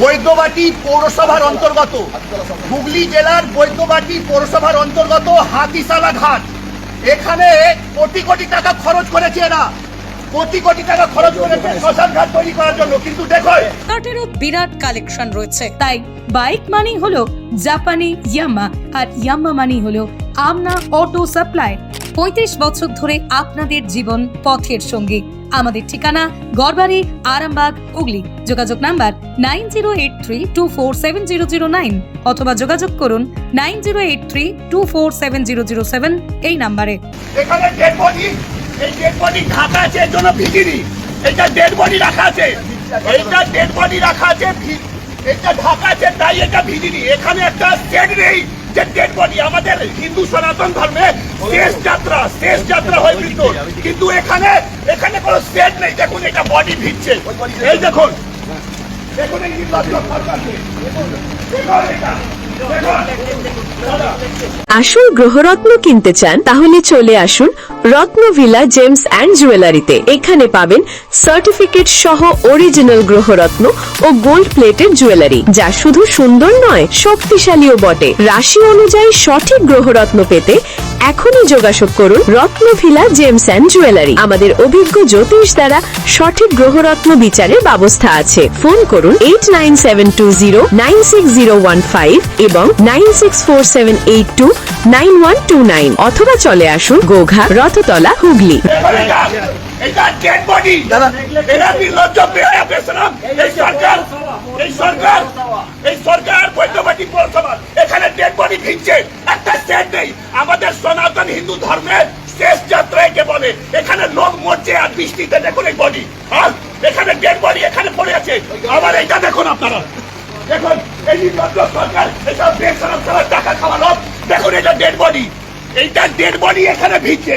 বৈদ্যবাটি। পৌরসভার অন্তর্গত। হুগলি জেলার বৈদ্যবাটি পৌরসভার অন্তর্গত হাতিশালা ঘাট। এখানে কোটি কোটি টাকা খরচ করেছে এরা। কোটি কোটি টাকা খরচ করেছে শ্মশান বিরাট কালেকশন রয়েছে। তাই বাইক মানি হলো জাপানি ইয়ামা, আর ইয়ামা মানি হলো আমনা অটো সাপ্লাই। পঁয়ত্রিশ বছর ধরে আপনাদের জীবন পথের সঙ্গী। আমাদের ঠিকানা গড়বাড়ি, আরামবাগ, হুগলি। যোগাযোগ number nine zero eight three two four seven zero zero nine অথবা যোগাযোগ করুন nine zero eight three two four seven zero zero seven এই নাম্বারে। এখানে ডেড বডি এই ডেড বডি ঢাকা আছে, এর জন্য এটা ডেড বডি রাখা আছে। এইটা ডেড বডি রাখা আছে এটা ঢাকা আছে, তাই এটা এখানে একটা নেই। যে ডেড বডি আমাদের হিন্দু সনাতন ধর্মে শেষ যাত্রা শেষ যাত্রা হয় মৃত্যু। কিন্তু এখানে এখানে কোনো সেট নেই। দেখুন এটা বডি ভিড়ছে এই দেখুন। দেখুন এই নির্বাচন সরকারকে। দেখুন এটা, আসল গ্রহরত্ন কিনতে চান, তাহলে চলে আসুন রত্ন ভিলা জেমস অ্যান্ড জুয়েলারিতে। এখানে পাবেন সার্টিফিকেট সহ অরিজিনাল গ্রহরত্ন ও গোল্ড প্লেটের জুয়েলারি, যা শুধু সুন্দর নয়, শক্তিশালীও বটে। রাশি অনুযায়ী সঠিক গ্রহরত্ন পেতে এখনই যোগাযোগ করুন রত্নভিলা জেমস অ্যান্ড জুয়েলারি। আমাদের অভিজ্ঞ জ্যোতিষ দ্বারা সঠিক গ্রহরত্ন বিচারের ব্যবস্থা আছে। ফোন করুন eight nine seven two zero nine six zero one five এবং nine six four seven eight two nine one two nine অথবা চলে আসুন গোঘা রথতলা হুগলি। এটা এটা ডেড বডি এরা নির্লজ্জ বেহায়া বেসরাম এই সরকার এই সরকার। এই সরকার বৈদ্যবাটি পৌরসভা এখানে ডেড বডি ভিজছে, একটা সেট নেই। আমাদের সনাতন হিন্দু ধর্মের শেষ যাত্রা একে বলে। এখানে লোক মরছে আর বৃষ্টিতে দেখুন এই বডি আর এখানে ডেড বডি এখানে পড়ে আছে। আবার এইটা দেখুন আপনারা। দেখুন, এই নির্লজ্জ সরকার এসব বেসরাম সবার টাকা খাওয়া লোক। দেখুন এটা ডেড বডি এইটা ডেড বডি এখানে ভিজছে।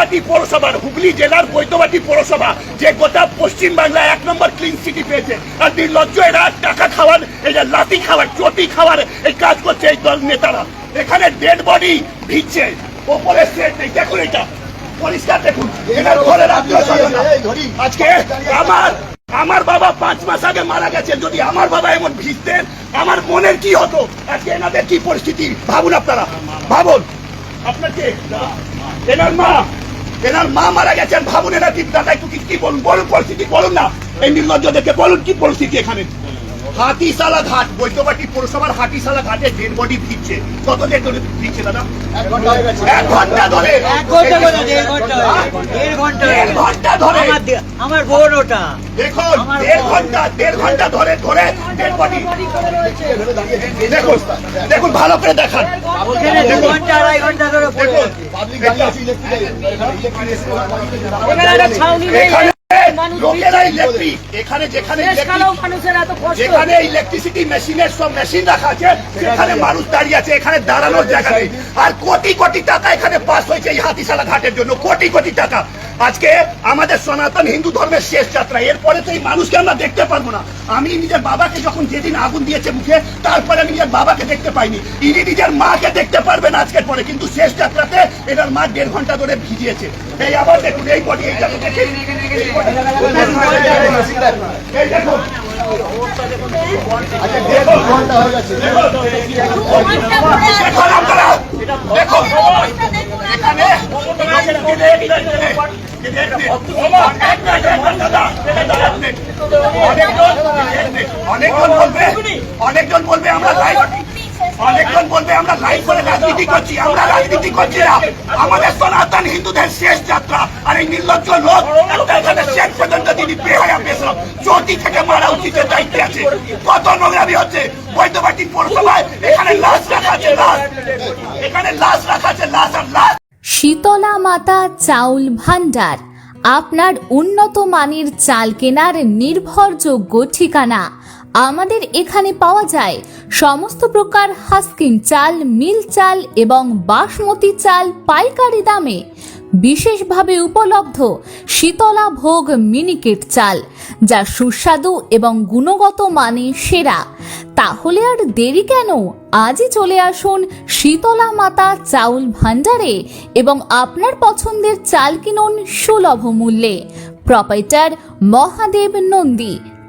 বৈদ্যবাটি পৌরসভার হুগলি জেলার বৈদ্যবাটি পৌরসভা যে গোটা পশ্চিম বাংলা এক নম্বর ক্লিন সিটি পেয়েছে। আর নির্লজ্জ এরা টাকা খাওয়ার এই যে লাতি খাওয়ার চটি খাওয়ার এই কাজ করছে এই দল নেতারা। এখানে ডেড বডি ভিজছে। ওপরে সেট নেই। দেখুন এটা। পরিষ্কার দেখুন। এনার ঘরের আত্মীয় আজকে আমার আমার বাবা পাঁচ মাস আগে মারা গেছে যদি আমার বাবা এমন ভিজতেন আমার মনের কি হতো? আজকে এনাদের কি পরিস্থিতি? ভাবুন আপনারা। ভাবুন। আপনার কে? এনার মা। এনার মা মারা গেছেন, ভাবুন এনার কি দাদা একটু কি- বলুন? বলুন পরিস্থিতি, বলুন না। এই নির্লজ্জদেরকে বলুন কি পরিস্থিতি এখানে। হাতিশালা ঘাট বৈদ্যবাটি পৌরসভার হাতিশালা ঘাটে ডেড বডি ভিজছে কত ডেড বডি ভিজছে দাদা? এক ঘণ্টা হয়ে এক ঘণ্টা ধরে। এক ঘণ্টা করে দেড় ঘণ্টা দেড় ঘণ্টা দেড় ঘণ্টা ধরে। আমার বোন ওটা। দেখুন দেড় ঘণ্টা দেড় ঘণ্টা ধরে ধরে ডেড বডি দেখুন দেখুন ভালো করে দেখান। ঘণ্টা আড়াই ঘণ্টা ধরে দেখুন। ছাউনি নেই। লোকেরা ইলেকট্রিক এখানে যেখানে যেখানে ইলেকট্রিসিটি মেশিনের সব মেশিন রাখা আছে সেখানে মানুষ দাঁড়িয়ে আছে এখানে দাঁড়ানোর জায়গা নেই। আর কোটি কোটি টাকা এখানে পাস হয়েছে এই হাতিশালা ঘাটের জন্য কোটি কোটি টাকা। আজকে আমাদের সনাতন হিন্দু ধর্মের শেষ যাত্রা। এরপরে তো এই মানুষকে আমরা দেখতে পারব না। আমি নিজের বাবাকে যখন যেদিন আগুন দিয়েছে মুখে তারপরে আমি নিজের বাবাকে দেখতে পাইনি। ইনি নিজের মাকে দেখতে পারবেন আজকের পরে কিন্তু শেষ যাত্রাতে এনার মা দেড় ঘণ্টা ধরে ভিজিয়েছে। এই আবার দেখুন এই বডি এইটা তো এই দেখুন। আচ্ছা দেখুন আপনারা দেখুন। এখানে অনেকজন বলবে অনেকজন বলবে আমরা লাইভ অনেকজন বলবে, আমরা লাইভ করে রাজনীতি করছি, আমরা রাজনীতি করছি না। আমাদের সনাতন হিন্দুদের শেষ যাত্রা। আর এই নির্লজ্জ লোক শেষ পর্যন্ত তিনি বেহায়া বেসরম চটি থেকে মারা উচিতের দায়িত্বে আছে। কত নোংরামি হচ্ছে। বৈদ্যবাটি পৌরসভায় এখানে লাশ রাখা আছে, লাশ। এখানে লাশ রাখা আছে, লাশ আর লাশ। শীতলা মাতা চাউল ভান্ডার আপনার উন্নত মানের চাল কেনার নির্ভরযোগ্য ঠিকানা। আমাদের এখানে পাওয়া যায় সমস্ত প্রকার হাস্কিন চাল, মিল চাল এবং বাসমতি চাল পাইকারি দামে। বিশেষভাবে উপলব্ধ শীতলা ভোগ মিনিকেট চাল, যা সুস্বাদু এবং গুণগত মানে সেরা। তাহলে আর দেরি কেন? আজই চলে আসুন শীতলা মাতা চাউল ভাণ্ডারে এবং আপনার পছন্দের চাল কিনুন সুলভ মূল্যে। প্রপাইটার মহাদেব নন্দী।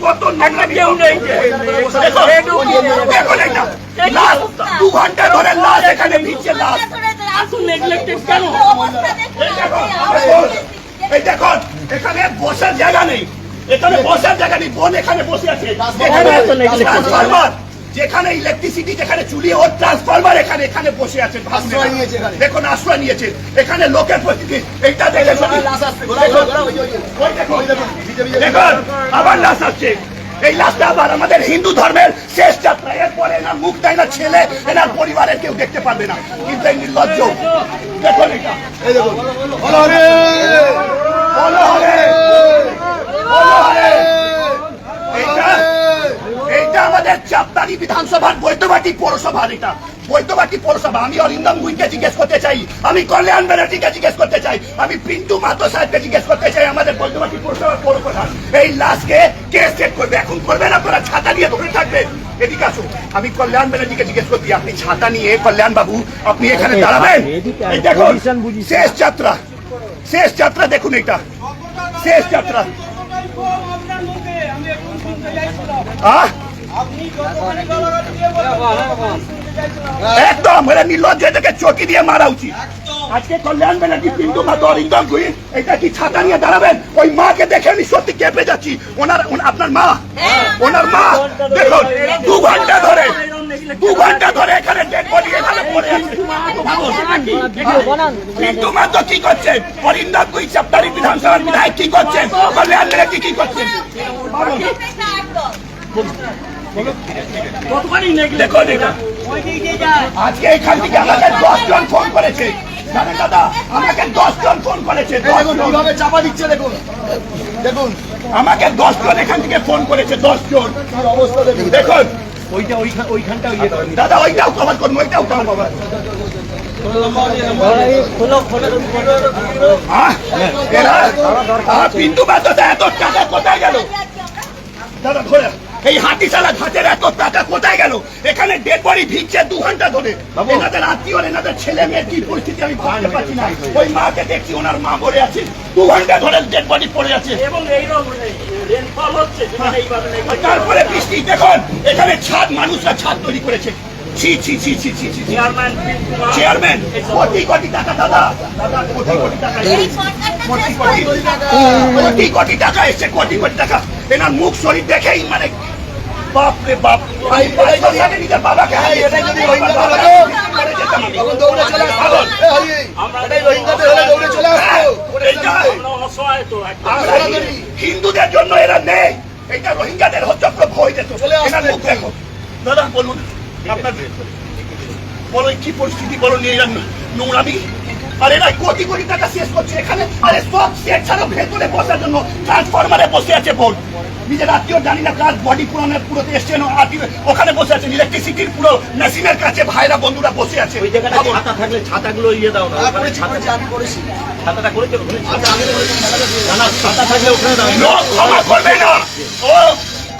কত দু ঘণ্টা ধরে লাশ এখানে লাশ কেন এই দেখুন, এখানে বসার জায়গা নেই এখানে বসার জায়গা নেই বোন এখানে বসে আছে এখানে যেখানে ইলেকট্রিসিটি যেখানে চুলি ওর ট্রান্সফরমার এখানে এখানে বসে আছেন এখানে। দেখুন আশ্রয় নিয়েছে। এখানে লোকের পরিস্থিতি এইটা দেখুন, আবার লাশ আসছে। এই লাশটা আবার আমাদের হিন্দু ধর্মের শেষ যাত্রা। এরপরে এনার মুখ দেয় না ছেলে এনার পরিবারের কেউ দেখতে পারবে না। কিন্তু এই নির্লজ্জ দেখুন এটা। এই দেখুন। বলো! বলো বলো এইটা এইটা আমাদের চাপদারি বিধানসভার বৈদ্যবাটি পৌরসভার এটা। বৈদ্যবাটি পৌরসভা আমি অরিন্দম গুইকে জিজ্ঞেস করতে চাই। আমি কল্যাণ ব্যানার্জিকে জিজ্ঞেস করতে চাই। আমি পিন্টু মাতো সাহেবকে জিজ্ঞেস করতে চাই আমাদের বৈদ্যবাটি পৌরসভার পৌরপ্রধান। এই লাশকে কে সেট করবে? এখন করবেন আপনারা? ছাতা নিয়ে ধরে থাকবেন এদিকে আসুন। আমি কল্যাণ ব্যানার্জিকে জিজ্ঞেস করছি আপনি ছাতা নিয়ে কল্যাণ বাবু আপনি এখানে দাঁড়াবেন? এই দেখুন শেষ যাত্রা। শেষ যাত্রা দেখুন এটা। শেষ যাত্রা। আহ? একদম এরা নির্লজ্জ এটাকে চকি দিয়ে মারা উচিত। আজকে কল্যাণ ব্যানার্জি পিন্টু মা অরিন্দম গুই এটা কি ছাতা নিয়ে দাঁড়াবেন? ওই মাকে দেখে আমি সত্যি কেঁপে যাচ্ছি। ওনার ওন- আপনার মা ওনার মা দেখুন দু ঘণ্টা ধরে দু ঘণ্টা ধরে এখানে ডেড বডি এখানে পড়ে আছে। পিন্টু মাতো কি করছেন অরিন্দম গুই চাপদারি বিধানসভার বিধায়ক কি করছেন কল্যাণ ব্যানার্জি কি করছেন আজকে এখান থেকে আমাকে দশ জন ফোন করেছে। জানেন দাদা আমাকে দশ জন ফোন করেছে কীভাবে চাপা দিচ্ছে দেখুন। দেখুন। আমাকে দশ জন এখান থেকে ফোন করেছে দশ জন অবস্থা দেখুন। দেখুন। ওইটা ওইখানটা দাদা ওইটাও কভার করুন ওইটাও কভার আহ, এরা আহ, পিন্টু এত টাকা কোথায় গেল? দাদা ধরে এই হাতি চালা ঘাটের এত টাকা কোথায় গেল? এখানে ডেড বডি ভিজছে দু ঘণ্টা ধরে। এনাদের আত্মীয় এনাদের ছেলে মেয়ের কি পরিস্থিতি আমি ভাবতে পারছি না। ওই মাকে দেখছি ওনার মা মরে আছে। দু ঘণ্টা ধরে ডেড বডি পড়ে আছে। এবং এই রেনফল হচ্ছে যেখানে এইভাবে আর তারপরে বৃষ্টি দেখুন এখানে ছাদ মানুষরা ছাদ তৈরি করেছে। ছি ছি ছি ছি ছি ছি চেয়ারম্যান চেয়ারম্যান কোটি কোটি টাকা দাদা। দাদা কোটি কোটি টাকা কোটি কোটি কোটি কোটি টাকা এসছে কোটি কোটি টাকা। এনার মুখ শরীর দেখেই মানে বাপ রে বাপ। আগে নিজের বাবাকে হারিয়ে এটাই যদি আমার যেতাম তখন দৌড়ে চলে আসতো। হরি, এটাই হলে দৌড়ে চলে হ্যাঁ, আসতো। আমরা আমরা হিন্দুদের জন্য এরা নেই। এটা রোহিঙ্গাদের হয়ে যেত। মুখ দেখো। দাদা বলুন। আপনার বলো কি পরিস্থিতি? বলো নিয়ে যান। নোংরামি। আর এরা কোটি কোটি টাকা শেষ করছে এখানে। আরে সব সেট ছাড়াও ভেতরে বসার জন্য ট্রান্সফরমারে বসে আছে বোর্ড নিজের আত্মীয় জানি না কার বডি পুরানোর পুরোতে এসছেন ওখানে বসে আছেন ইলেকট্রিসিটির পুরো মেশিনের কাছে ভাইরা বন্ধুরা বসে আছে। ওই জায়গাটা ছাতা থাকলে ছাতাগুলো ইয়ে দাও না ছাতা আমি করেছি। ছাতাটা করেছে আচ্ছা, আমি করেছি, না ছাতা থাকলে ওখানে দাও। ক্ষমা করবে না। ও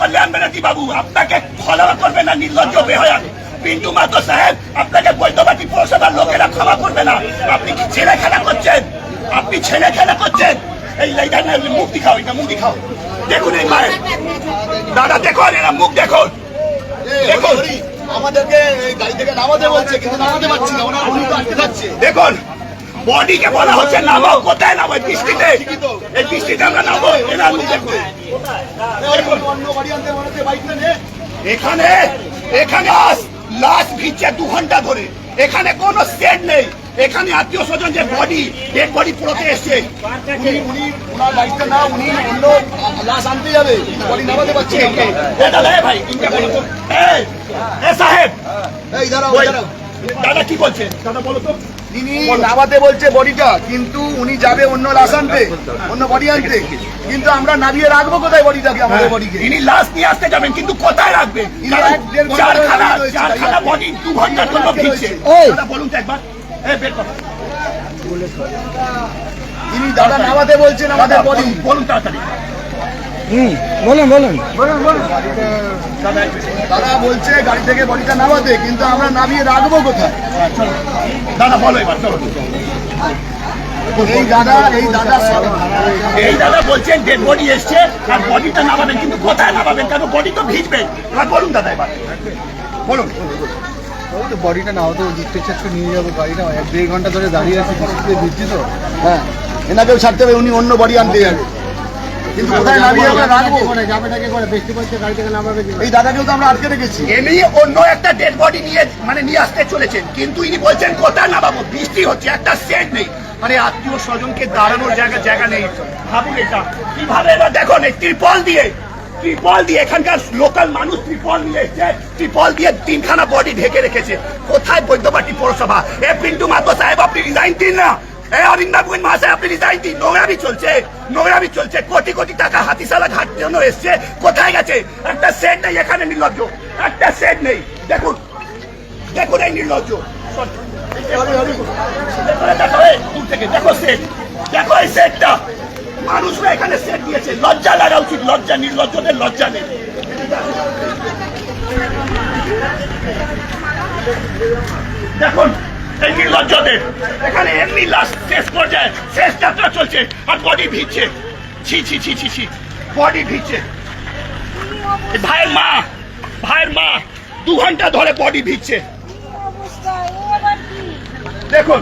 কল্যাণ ব্যানার্জি বাবু আপনাকে ক্ষমা করবে না নির্লজ্জ বেহয়া পিন্টু মাতো সাহেব আপনাকে বৈদ্যবাটি পৌরসভার লোকেরা ক্ষমা করবে না। আপনি কি ছেলে খেলা করছেন? আপনি ছেলে খেলা করছেন? এই লাইটা মুখ দিখাও এটা মুখ দিখাও দেখুন এই মায়ের। দাদা দেখুন এরা মুখ দেখুন। এ, হরি, হরি, আমাদেরকে এই গাড়ি থেকে নামাতে বলছে কিন্তু নামাতে পারছি না ওনার উনি আটকে যাচ্ছে। দেখুন বডিকে বলা হচ্ছে নামাও কোথায় নামো এই বৃষ্টিতে? এই বৃষ্টিতে আমরা নামো এরা মুখ দেখুন। এখানে এখানে আস লাশ ভিজছে দু ঘণ্টা ধরে। এখানে কোনো সেট নেই। এখানে আত্মীয় স্বজন যে বডি ডেড বডি পুরোতে এসছে উনি উনি ওনার না উনি অন্য লাশ আনতে যাবে বডি নামাতে পারছে ভাই সাহেব। এই দাঁড়াও দাঁড়াও। দাদা কি বলছে? দাদা বলো তো। তিনি নামাতে বলছে বডিটা কিন্তু উনি যাবে অন্য লাশ আনতে অন্য বডি আনতে। কিন্তু আমরা নামিয়ে রাখব কোথায় বডিটাকে আমাদের বডিকে ইনি লাশ নিয়ে আসতে যাবেন কিন্তু কোথায় রাখবেন? ঘণ্টা চারখানা চারখানা বডি দু ঘণ্টার জন্য বলুন তো একবার। তিনি দাদা নামাতে বলছেন আমাদের দাদা, বডি। বলুন, বলুন তাড়াতাড়ি। দাদা বলছে গাড়ি থেকে বডিটা নামাতে কিন্তু আমরা নামিয়ে রাখব কোথায়? দাদা বলো এবার চলো। এই দাদা এই দাদা এই দাদা বলছেন ডেড বডি এসছে আর বডিটা নামাবেন কিন্তু কোথায় নামাবেন? কেন বডি তো ভিজবে? এবার বলুন দাদা এবার। বলুন। বডিটা চাচ্ছ নিয়ে যাব গাড়িটা এক দেড় ঘণ্টা ধরে দাঁড়িয়ে আছে বৃষ্টিতে ভিজছি তো। হ্যাঁ এনাকেও ছাড়তে হবে উনি অন্য বডি আনতে যাবে। কিন্তু কোথায় নামিয়ে আমরা রাখব? এই দাদাকেও তো আমরা আটকে রেখেছি। ইনি অন্য একটা ডেড বডি নিয়ে মানে নিয়ে আসতে চলেছেন কিন্তু ইনি বলছেন কোথায় নামাবো? বৃষ্টি হচ্ছে একটা সেট নেই। মানে আত্মীয় স্বজনকে দাঁড়ানোর জায়গা জায়গা নেই। ভাবুন এটা। কীভাবে এবার দেখুন এই ত্রিপল দিয়ে। ত্রিপল দিয়ে এখানকার লোকাল মানুষ ত্রিপল নিয়ে এসছে। ত্রিপল দিয়ে তিনখানা বডি ঢেকে রেখেছে। কোথায় বৈদ্যবাটি পৌরসভা? এ পিন্টু মাতো সাহেব আপনি রিজাইন দিন না। এ অরিন্দা গুইন মহাশয় আপনি রিজাইন দিন। নোংরামি চলছে। নোংরামি চলছে। কোটি কোটি টাকা হাতিশালা ঘাট জন্য এসছে। কোথায় গেছে? একটা সেট নেই এখানে নির্লজ্জ। একটা সেট নেই। দেখুন। দেখুন এই নির্লজ্জ। দেখো সেট দেখো এই সেটটা মানুষরা এখানে সেট দিয়েছে। লজ্জা লাগা উচিত লজ্জা নির্লজ্জদের লজ্জা নেই। দেখুন এই নির্লজ্জদের। এখানে এমনি লাস্ট শেষ পর্যায়ে শেষ যাত্রা চলছে আর বডি ভিজছে। ছি ছি ছি ছি ছি বডি ভিজছে। ভাইয়ের মা ভাইয়ের মা দু ঘণ্টা ধরে বডি ভিজছে। দেখুন।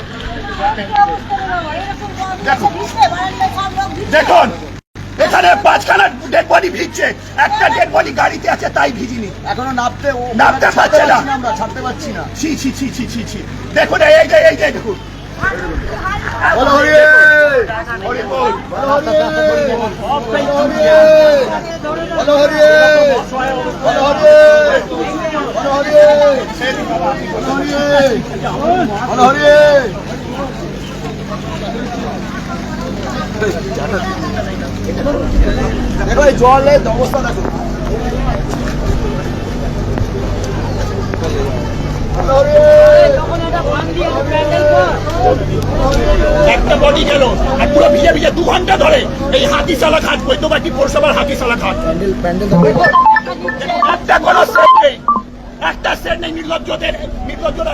দেখুন। এখানে পাঁচখানা ডেড বডি ভিজছে। একটা ডেড বডি গাড়িতে আছে তাই ভিজিনি। এখনও ও- নামতে ছাড়তে পারছে না। আমরা ছাড়তে পারছি না। ছি ছি ছি ছি ছি ছি। দেখুন এই যে এই যে দেখুন। হরি হরি বলো হরি বলো হরি বলো হরি বলো হরি একটা বডি গেল, আর পুরো ভিজে ভিজে দু ঘণ্টা ধরে এই হাতিশালা ঘাট বৈদ্যবাটি পৌরসভার হাতিশালা ঘাট একটা কোনো নেই। একটা সেট নেই, নির্লজ্জদের নির্লজ্জরা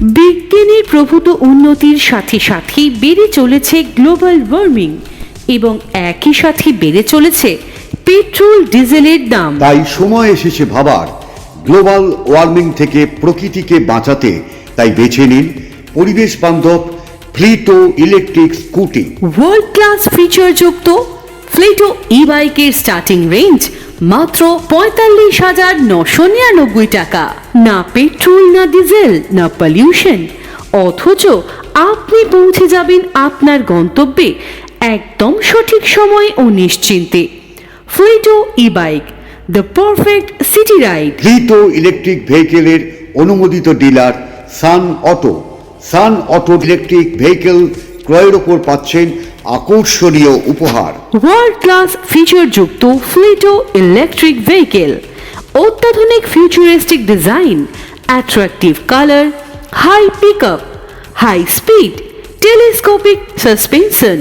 বিজ্ঞানের প্রভূত উন্নতির সাথে সাথে বেড়ে চলেছে গ্লোবাল ওয়ার্মিং এবং একই সাথে বেড়ে চলেছে পেট্রোল ডিজেলের দাম। তাই সময় এসেছে ভাবার। গ্লোবাল ওয়ার্মিং থেকে প্রকৃতিকে বাঁচাতে। তাই বেছে নিন পরিবেশ বান্ধব Fleeto electric scooty. World class ফিচারযুক্ত Fleeto e বাইকের স্টার্টিং রেঞ্জ মাত্র পঁয়তাল্লিশ হাজার নশো নিরানব্বই টাকা। না পেট্রোল, না ডিজেল, না পলিউশন। অথচ আপনি পৌঁছে যাবেন আপনার গন্তব্যে একদম সঠিক সময় ও নিশ্চিন্তে। Fleeto e bike the perfect city ride Fleeto electric ভেহিকেলের অনুমোদিত dealer Sun Auto Sun Auto electric vehicle ক্রয়ের ওপর পাচ্ছেন আকর্ষণীয় উপহার। ওয়ার্ল্ড ক্লাস ফিচারযুক্ত ফ্লিটো ইলেকট্রিক ভেহিকেল অত্যাধুনিক futuristic design attractive colour high pickup high speed telescopic suspension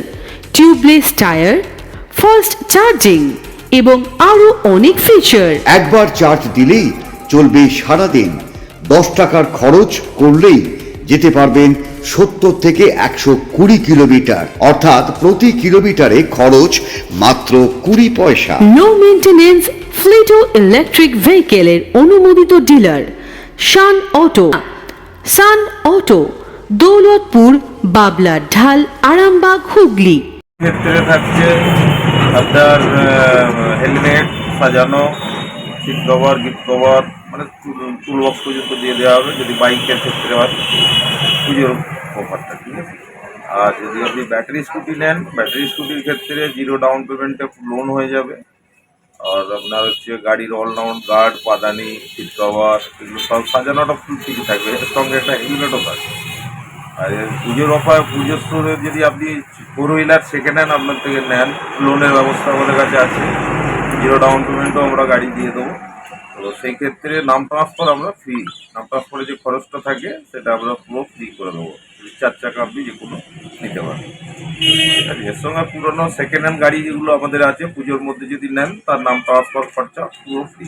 tubeless tyre fast charging এবং আরও অনেক ফিচার একবার চার্জ দিলেই চলবে সারাদিন। দশ টাকার খরচ করলেই যেতে পারবেন সত্তর থেকে একশো কুড়ি কিলোমিটার। অর্থাৎ প্রতি কিলোমিটারে খরচ মাত্র কুড়ি পয়সা। লো মেনটেনেন্স ফ্লিটো ইলেকট্রিক ভেহিকেলের অনুমোদিত dealer Sun Auto Sun Auto Daulatpur বাবলা ঢাল আরামবাগ হুগলি। ক্ষেত্রে থাকছে আপনার হেলমেট সাজানো সিট কভার গিফট কভার মানে টুল বক্স পর্যন্ত দিয়ে দেওয়া হবে, যদি বাইকের ক্ষেত্রে হয়, পুজোর অফারটা ঠিক আছে? আর যদি আপনি ব্যাটারি স্কুটি নেন ব্যাটারি স্কুটির ক্ষেত্রে জিরো ডাউন পেমেন্টে লোন হয়ে যাবে। আর আপনার হচ্ছে গাড়ির অলরাউন্ড গার্ড পাদানি সিট কভার এগুলো সব সাজানোটা ফুল ঠিক থাকবে। এর সঙ্গে একটা হেলমেটও থাকবে। আর পুজোর অফার পুজোর স্টোরে যদি আপনি ফোর হুইলার সেকেন্ড হ্যান্ড আপনার থেকে নেন লোনের ব্যবস্থা আমাদের কাছে আছে। জিরো ডাউন পেমেন্টও আমরা গাড়ি দিয়ে দেবো। তো সেই ক্ষেত্রে নাম ট্রান্সফার আমরা ফ্রি নাম ট্রান্সফারের যে খরচটা থাকে, সেটা আমরা পুরো ফ্রি করে দেবো। চার চাকা আপনি যে কোনো নিতে পারেন। এর সঙ্গে পুরোনো সেকেন্ড হ্যান্ড গাড়ি যেগুলো আমাদের আছে, পুজোর মধ্যে যদি নেন, তার নাম ট্রান্সফার খরচা পুরো ফ্রি